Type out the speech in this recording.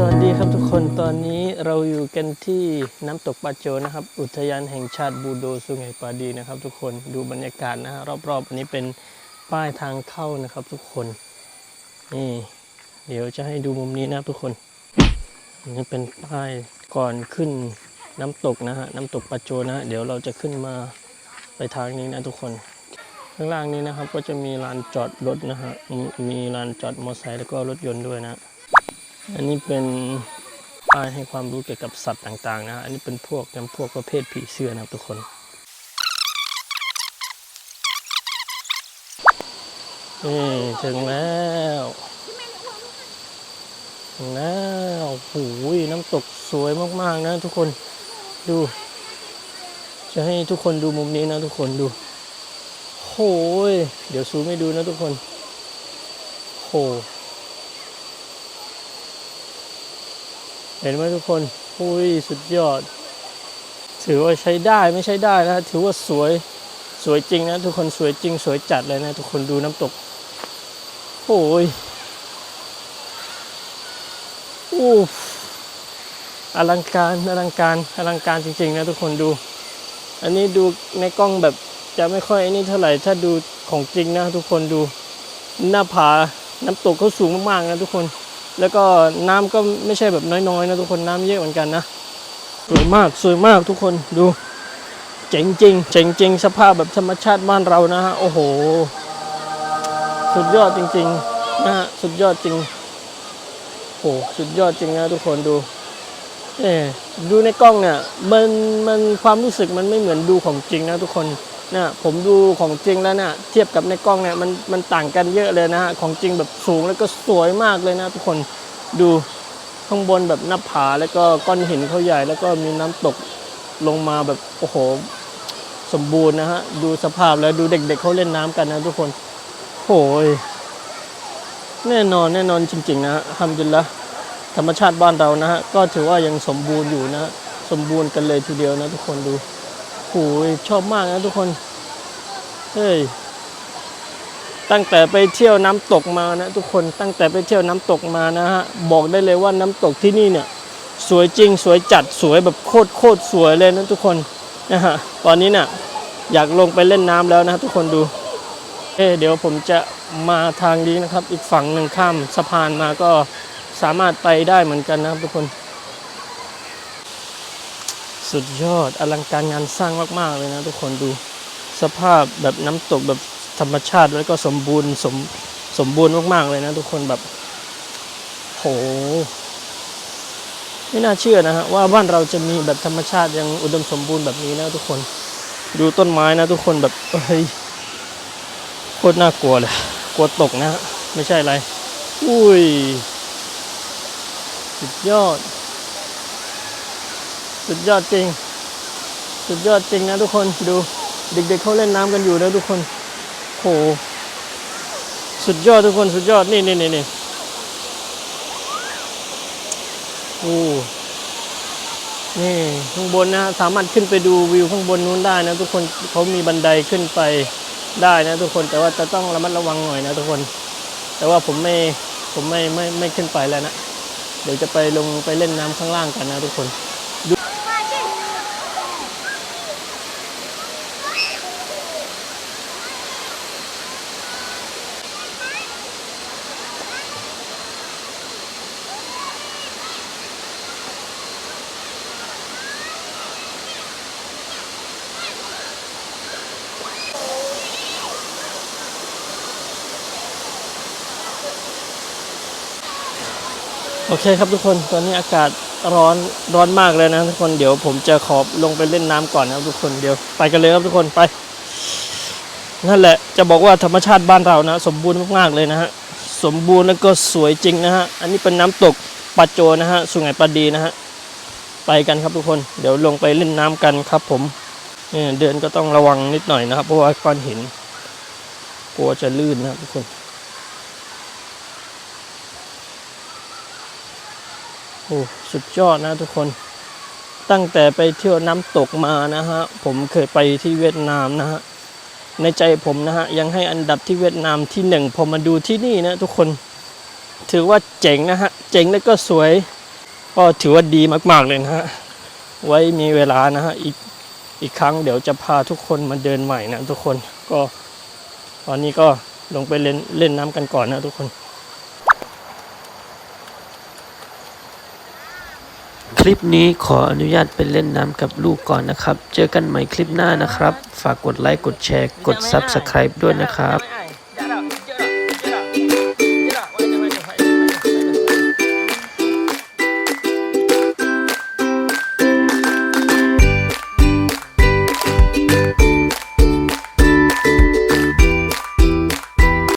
สวัสดีครับทุกคนตอนนี้เราอยู่กันที่น้ำตกปาโจนะครับ อุทยานแห่งชาติบูโดสุไหงปาดีนะครับ ทุกคนดูบรรยากาศนะฮะรอบๆอันนี้เป็นป้ายทางเข้านะครับ ทุกคนนี่เดี๋ยวจะให้ดูมุมนี้นะครับทุกคนนี่เป็นป้ายก่อนขึ้นน้ำตกนะฮะน้ำตกปาโจนะฮะเดี๋ยวเราจะขึ้นมาไปทางนี้นะทุกคนข้างล่างนี้นะครับก็จะมีลานจอดรถนะฮะมีลานจอดมอเตอร์ไซค์แล้วก็รถยนต์ด้วยนะ อันนี้เป็นป้ายให้ความรู้เกี่ยวกับสัตว์ต่างๆนะฮะอันนี้เป็นพวกจำพวกประเภทผีเสื้อนะทุกคนนี่ถึงแล้วถึงแล้วโอ้โหน้ำตกสวยมากๆนะทุกคนดู จะให้ทุกคนดูมุมนี้นะทุกคนดูโอ้ยเดี๋ยวซูมให้ดูนะทุกคนโอ้ เห็นไหมทุกคนอุ้ยสุดยอด ถือว่าใช้ได้ไม่ใช้ได้นะถือว่าสวยสวยจริงนะทุกคนสวยจริงสวยจัดเลยนะทุกคนดูน้ำตก โอ้ยอู้อลังการอลังการอลังการจริงๆนะทุกคนดู อันนี้ดูในกล้องแบบจะไม่ค่อยอ้นี่เท่าไหร่ถ้าดูของจริงนะทุกคนดูหน้าผาน้ำตกเขาสูงมากๆนะทุกคน แล้วก็น้ำก็ไม่ใช่แบบน้อยๆนะทุกคนน้ำเยอะเหมือนกันนะสวยมากสวยมากทุกคนดู เจ๋งจริงเจ๋งจริงสภาพแบบธรรมชาติบ้านเรานะฮะโอ้โห สุดยอดจริงๆนะฮะสุดยอดจริงโอ้สุดยอดจริงนะทุกคนดูเออดูในกล้องเนี่ยมันมันความรู้สึกมันไม่เหมือนดูของจริงนะทุกคน นะผมดูของจริงแล้วเนี่ยเทียบกับในกล้องเนี่ยมันมันต่างกันเยอะเลยนะฮะของจริงแบบสูงแล้วก็สวยมากเลยนะทุกคนดูข้างบนแบบหน้าผาแล้วก็ก้อนหินเขาใหญ่แล้วก็มีน้ำตกลงมาแบบโอ้โหสมบูรณ์นะฮะดูสภาพแล้วดูเด็กๆเขาเล่นน้ำกันนะทุกคนโอ้ยแน่นอนแน่นอนจริง ๆ นะฮะทำจนละธรรมชาติบ้านเรานะฮะก็ถือว่ายังสมบูรณ์อยู่นะฮะสมบูรณ์กันเลยทีเดียวนะทุกคนดู โอ้ยชอบมากนะทุกคน เฮ้ย ตั้งแต่ไปเที่ยวน้ำตกมานะทุกคน ตั้งแต่ไปเที่ยวน้ำตกมานะฮะ บอกได้เลยว่าน้ำตกที่นี่เนี่ย สวยจริง สวยจัด สวยแบบโคตรโคตรสวยเลยนะทุกคน นะฮะ ตอนนี้เนี่ยอยากลงไปเล่นน้ำแล้วนะทุกคนดู เอ๊เดี๋ยวผมจะมาทางนี้นะครับ อีกฝั่งหนึ่งข้ามสะพานมาก็สามารถไปได้เหมือนกันนะครับทุกคน สุดยอดอลังการงานสร้างมาก ๆ เลยนะ ทุกคนดูสภาพแบบน้ำตกแบบธรรมชาติแล้วก็สมบูรณ์สมสมบูรณ์มาก ๆ เลยนะ ทุกคนแบบโหไม่น่าเชื่อนะฮะว่าบ้านเราจะมีแบบธรรมชาติยังอุดมสมบูรณ์แบบนี้นะทุกคนดูต้นไม้นะ ทุกคนแบบเฮ้ยโคตรน่ากลัวเลยกลัวตกนะ ไม่ใช่อะไร อุ้ยสุดยอด สุดยอดจริง สุดยอดจริงนะทุกคนดูเด็กๆเขาเล่นน้ำกันอยู่นะทุกคนโหสุดยอดทุกคนสุดยอดนี่นี่นี่นี่โอ้นี่ข้างบนนะสามารถขึ้นไปดูวิวข้างบนนู้นได้นะทุกคนเขามีบันไดขึ้นไปได้นะทุกคนแต่ว่าจะต้องระมัดระวังหน่อยนะทุกคน แต่ว่าผมไม่ผมไม่ไม่ไม่ขึ้นไปแล้วนะเดี๋ยวจะไปลงไปเล่นน้ำข้างล่างกันนะทุกคน โอเคครับทุกคนตอนนี้อากาศร้อนร้อนมากเลยนะทุกคนเดี๋ยวผมจะขอลงไปเล่นน้ำก่อนนะครับทุกคนเดี๋ยวไปกันเลยครับทุกคนไป นั่นแหละจะบอกว่าธรรมชาติบ้านเรานะ สมบูรณ์มากๆเลยนะฮะสมบูรณ์แล้วก็สวยจริงนะฮะอันนี้เป็นน้ำตกปาโจนะฮะสุไหงปาดีนะฮะไปกันครับทุกคนเดี๋ยวลงไปเล่นน้ำกันครับ ผมเนี่ยเดินก็ต้องระวังนิดหน่อยนะครับ เพราะว่าก้อนหินกลัวจะลื่นนะครับทุกคน โอ้สุดยอดนะทุกคน ตั้งแต่ไปเที่ยวน้ำตกมานะฮะ ผมเคยไปที่เวียดนามนะฮะ ในใจผมนะฮะ ยังให้อันดับที่เวียดนามที่หนึ่งพอมาดูที่นี่นะทุกคน ถือว่าเจ๋งนะฮะ เจ๋งแล้วก็สวย ก็ถือว่าดีมากๆเลยนะฮะ ไว้มีเวลานะฮะ อีกอีกครั้งเดี๋ยวจะพาทุกคนมาเดินใหม่นะทุกคน ก็ตอนนี้ก็ลงไปเล่นเล่นน้ำกันก่อนนะทุกคน ลิปนี้ขออนุญาตไปเล่นน้ำกับลูกก่อนนะครับ เจอกันใหม่คลิปหน้านะครับ ฝากกดไลค์ กดแชร์ กด Subscribe ด้วยนะครับ